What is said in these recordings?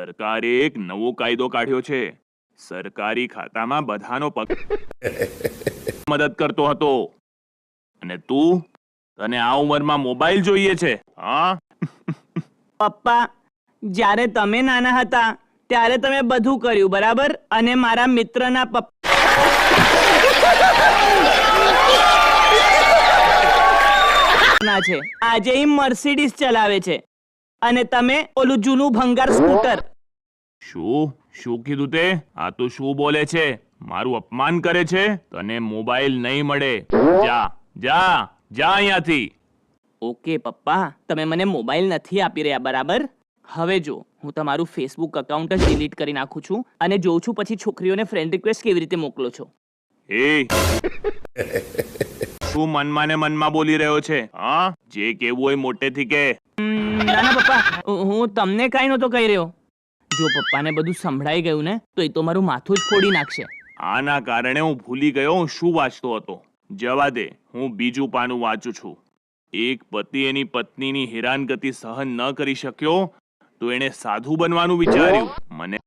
સરકારે એક નવો કાયદો કાઢ્યો છે. સરકારી ખાતામાં બધાનો પગ મદદ કરતો હતો. અને તું તને આ ઉંમરમાં મોબાઈલ જોઈએ છે હા? પપ્પા જ્યારે તમે નાના હતા ત્યારે તમે બધું કર્યું બરાબર? અને મારા મિત્રના પપ્પા ના છે. આજે ઈ મર્સિડીઝ ચલાવે છે. અને તમે ઓલું જૂનું ભંગાર સ્કૂટર શું? શું કીધું તે? આ તો શું બોલે છે? મારું અપમાન કરે છે? તને મોબાઈલ નહીં મળે. જા જા જા અહીંયાથી. ઓકે પપ્પા. તમે મને મોબાઈલ નથી આપી રહ્યા બરાબર? હવે જો હું તમારું ફેસબુક અકાઉન્ટ જ ડિલીટ કરી નાખું છું અને જોઉં છું પછી છોકરીઓને ફ્રેન્ડ રિક્વેસ્ટ કેવી રીતે મોકલો છો. એ. શું મનમાં ને મનમાં બોલી રહ્યો છે? હા? જે કેવું હોય મોટેથી કે. ના ના પપ્પા. હું તમને કાંઈ નહોતો કહી રહ્યો. જો પપ્પાને બધું સંભળાઈ ગયું ને, તો એ તો મારું માથું જ ફોડી નાખશે. આના કારણે હું ભૂલી ગયો, હું શું વાંચતો હતો? જવા દે, હું બીજું પાનું વાંચું છું. એક પતિ એની પત્નીની હેરાનગતિ સહન ન કરી શક્યો, તો એણે સાધુ બનવાનું વિચાર્યું. મને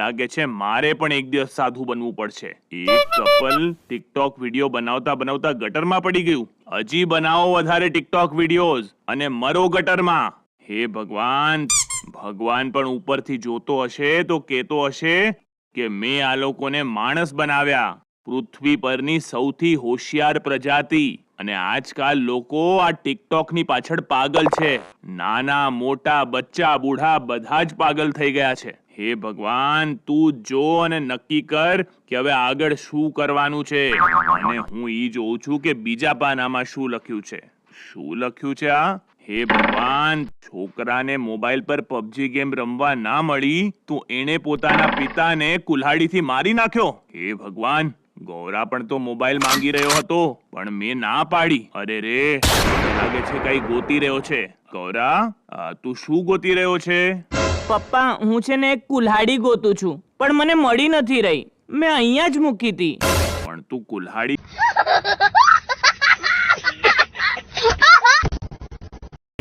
લાગે છે મારે પણ એક દિવસ સાધુ બનવું પડશે. એક કપલ ટિકટોક વીડિયો બનાવતા બનાવતા ગટરમાં પડી ગયું. હજી બનાવો વધારે ટિકટોક વિડીયોઝ અને મરો ગટરમાં. હે ભગવાન! ભગવાન પણ ઉપરથી જોતો હશે તો કહેતો હશે કે મેં આ લોકોને માણસ બનાવ્યા. પૃથ્વી પરની સૌથી હોશિયાર પ્રજાતિ. અને આજકાલ લોકો આ ટિકટોકની પાછળ પાગલ છે. નાના, મોટા, બચ્ચા, બુઢા બધા જ પાગલ થઈ ગયા છે. હે ભગવાન, તું જો અને નક્કી કર કે હવે આગળ શું કરવાનું છે. અને હું ઈ જોઉં છું કે બીજા પાનામાં શું લખ્યું છે. શું લખ્યું છે આ? હે ભગવાન છોકરાને મોબાઈલ પર પબજી ગેમ રમવા ના મળી તો એણે પોતાના પિતાને કુલ્હાડીથી મારી નાખ્યો. હે ભગવાન ગૌરા પણ તો મોબાઈલ માંગી રહ્યો હતો પણ મેં ના પાડી. અરે રે લાગે છે કઈ ગોતી રહ્યો છે. ગૌરા તું શું ગોતી રહ્યો છે? પપ્પા હું છે ને એક કુલ્હાડી ગોતું છું પણ મને મળી નથી રહી. મેં અહીંયા જ મૂકી હતી. પણ તું કુલ્હાડી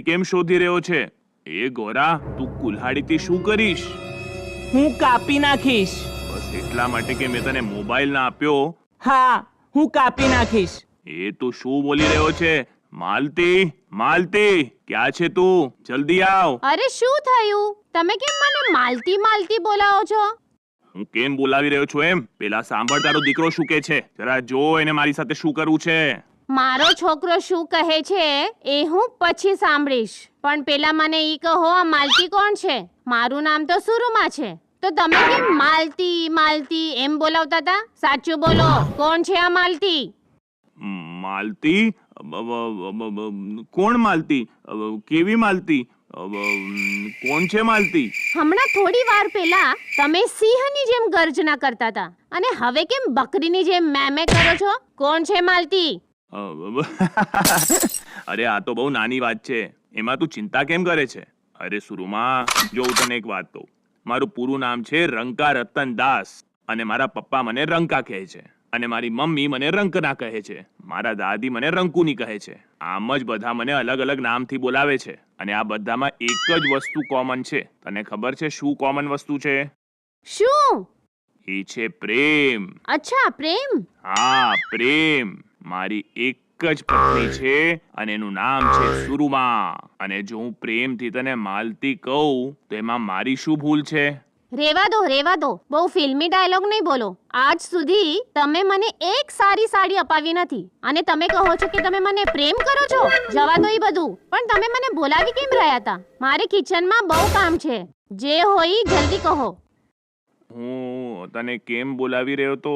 કેમ શોધી રહ્યો છે? એ ગોરા તું કુલ્હાડીથી શું કરીશ? હું કાપી નાખીશ. બસ એટલા માટે કે મેં તને મોબાઈલ ના આપ્યો. હા હું કાપી નાખીશ. એ તું શું બોલી રહ્યો છે? માલતી માલતી ક્યાં છે તું? જલ્દી આવ. અરે શું થયું? તમે કેમ મને માલતી માલતી બોલાવો છો? હું કેમ બોલાવી રહ્યો છું એમ? પેલા સાંભળ તારો દીકરો શું કે છે? જરા જો એને મારી સાથે શું કરવું છે. મારો છોકરો શું કહે છે એ હું પછી સાંભળીશ. પણ પેલા મને ઈ કહો આ માલતી કોણ છે? મારું નામ તો સુરુમા છે. તો તમે કેમ માલતી માલતી એમ બોલાવતા હતા સાચું બોલો કોણ છે આ માલતી? માલતી? કોણ માલતી? કેવી માલતી? કોણ છે માલતી? હમણાં થોડી વાર પહેલા તમે સિંહની જેમ ગર્જના કરતા હતા અને હવે કેમ બકરીની જેમ મેમે કરો છો? કોણ છે માલતી? અરે આ તો બહુ નાની વાત છે. એમાં તું ચિંતા કેમ કરે છે? અરે સુરુમા જો હું તને એક વાત કહું. મારું પૂરું નામ છે રંકા રતન દાસ અને મારા પપ્પા મને રંકા કહે છે અને મારી મમ્મી મને રંકના કહે છે. મારા દાદી મને રંકુની કહે છે. આમ જ બધા મને અલગ અલગ નામથી બોલાવે છે અને આ બધામાં એક જ વસ્તુ કોમન છે. તને ખબર છે શું કોમન વસ્તુ છે? શું? એ છે પ્રેમ. અચ્છા પ્રેમ? હા પ્રેમ. મારી એક જ પત્ની છે અને એનું નામ છે સુરુમા. અને જો હું પ્રેમથી તને માલતી કહું, તો એમાં મારી શું ભૂલ છે? રેવા દો રેવા દો. બહુ ફિલ્મી ડાયલોગ નહીં બોલો. આજ સુધી તમે મને એક સારી સાડી અપાવી નથી. અને તમે કહો છો કે તમે મને પ્રેમ કરો છો? જવા દો એ બધું. પણ તમે મને બોલાવી કેમ રહ્યા હતા? મારે કિચનમાં બહુ કામ છે. જે હોય જલ્દી કહો. હું તને કેમ બોલાવી રહ્યો તો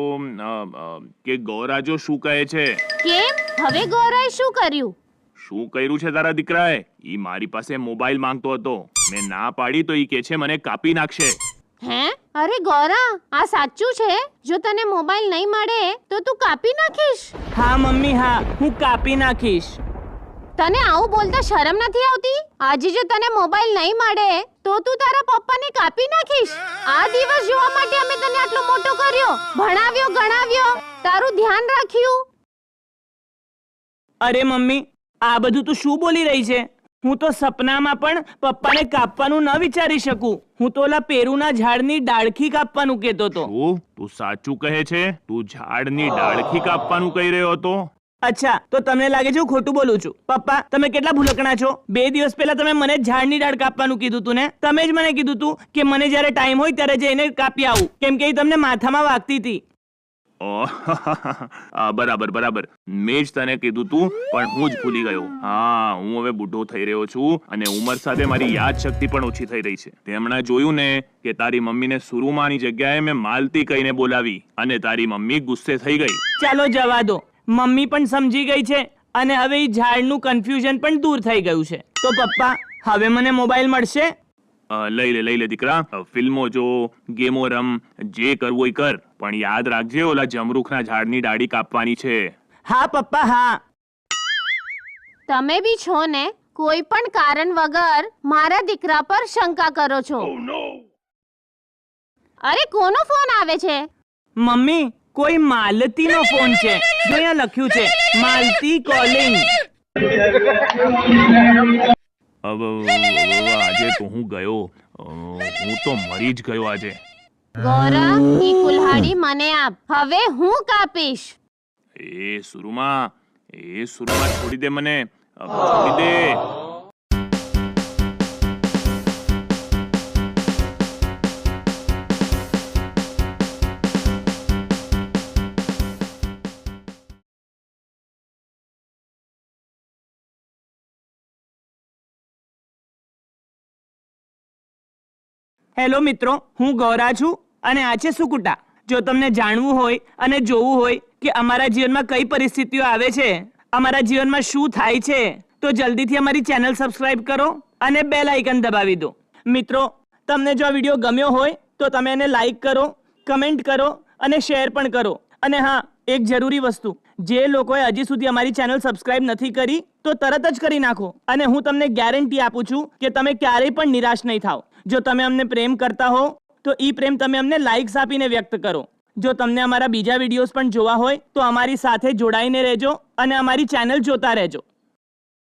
કે ગૌરાજો શું કહે છે? કેમ? હવે ગૌરાએ શું કર્યું? શું કર્યું છે તારા દીકરાએ? ઈ મારી પાસે મોબાઈલ માંગતો હતો. મેં ના પાડી તો ઈ કે છે મને કાપી નાખશે. હે? અરે ગૌરા આ સાચું છે? જો તને મોબાઈલ નહીં મળે તો તું કાપી નાખીશ? હા મમ્મી હા હું કાપી નાખીશ. તને આવું બોલતા શરમ નથી આવતી? આજે જો તને મોબાઈલ નહીં મળે તો તું તારા પપ્પાને કાપી નાખીશ? આ દિવસ જોવા માટે અમે તને આટલો મોટો કર્યો. ભણાવ્યો ગણાવ્યો. તારું ધ્યાન રાખ્યું. અરે મમ્મી આ બધું તું શું બોલી રહી છે? હું તો સપનામાં પણ પપ્પાને કાપવાનું ન વિચારી શકું. હું તો ઓલા પેરુના ઝાડની ડાળખી કાપવાનું કહેતો હતો. તું સાચું કહે છે? તું ઝાડની ડાળખી કાપવાનું કહી રહ્યો હતો? અચ્છા તો તમને લાગે છે હું ખોટું બોલું છું? પપ્પા તમે કેટલા ભૂલકણા છો? બે દિવસ પહેલા તમે મને ઝાડની ડાળ કાપવાનું કીધું તું ને? તમે જ મને કીધું તું કે મને જ્યારે ટાઈમ હોય ત્યારે જઈને કાપી આવું કેમ કે એ તમને માથામાં વાગતી હતી. બરાબર બરાબર. મેં જ તને કીધું તું પણ હું જ ભૂલી ગયો. હા હું હવે બુઢો થઈ રહ્યો છું અને ઉંમર સાથે મારી યાદ શક્તિ પણ ઓછી થઈ રહી છે. તેમણે જોયું ને કે તારી મમ્મીને સુરુમાની જગ્યાએ મેં માલતી કહીને બોલાવી અને તારી મમ્મી ગુસ્સે થઈ ગઈ. ચાલો જવા દો. મમ્મી પણ સમજી ગઈ છે અને હવે એ ઝાડનું કન્ફ્યુઝન પણ દૂર થઈ ગયું છે. તો પપ્પા હવે મને મોબાઈલ મળશે? લઈ લે લઈ લે દીકરા. ફિલ્મો જો ગેમો રમ જે કરવું એ કર. પણ યાદ રાખજે ઓલા જમરૂખના ઝાડની ડાળી કાપવાની છે. હા પપ્પા હા. તમે બી છો ને? કોઈ પણ કારણ વગર મારા દીકરા પર શંકા કરો છો. અરે કોનો ફોન આવે છે? મમ્મી કોઈ માલતીનો ફોન છે. જો અહીંયા લખ્યું છે માલતી કોલિંગ આજે તો હું ગયો. હું તો મરી જ ગયો આજે. ગોરા ઈ કુલ્હાડી મને આપ. હવે હું કાપીશ? એ સુરુમા એ સુરુમા છોડી દે મને. છોડી દે. હેલો મિત્રો, હું ગૌરા છું અને આ છે સુકુટા. જો તમને જાણવું હોય અને જોવું હોય કે અમારા જીવનમાં કઈ પરિસ્થિતિઓ આવે છે, અમારા જીવનમાં શું થાય છે, તો જલ્દીથી અમારી ચેનલ સબસ્ક્રાઇબ કરો અને બેલ આઇકન દબાવી દો. મિત્રો, તમને જો આ વીડિયો ગમ્યો હોય, તો તમે એને લાઇક કરો, કમેન્ટ કરો અને શેર પણ કરો. અને હા, એક જરૂરી વસ્તુ જે લોકોએ હજી સુધી અમારી ચેનલ સબસ્ક્રાઇબ નથી કરી, તો તરત જ કરી નાખો. અને હું તમને ગેરંટી આપું છું કે તમે ક્યારેય પણ નિરાશ નહીં થાઓ જો તમે અમને પ્રેમ કરતા હો, તો એ પ્રેમ તમે અમને લાઇક્સ આપીને વ્યક્ત કરો. જો તમને અમારા બીજા વિડીયોઝ પણ જોવા હોય, તો અમારી સાથે જોડાઈને રહેજો અને અમારી ચેનલ જોતા રહેજો.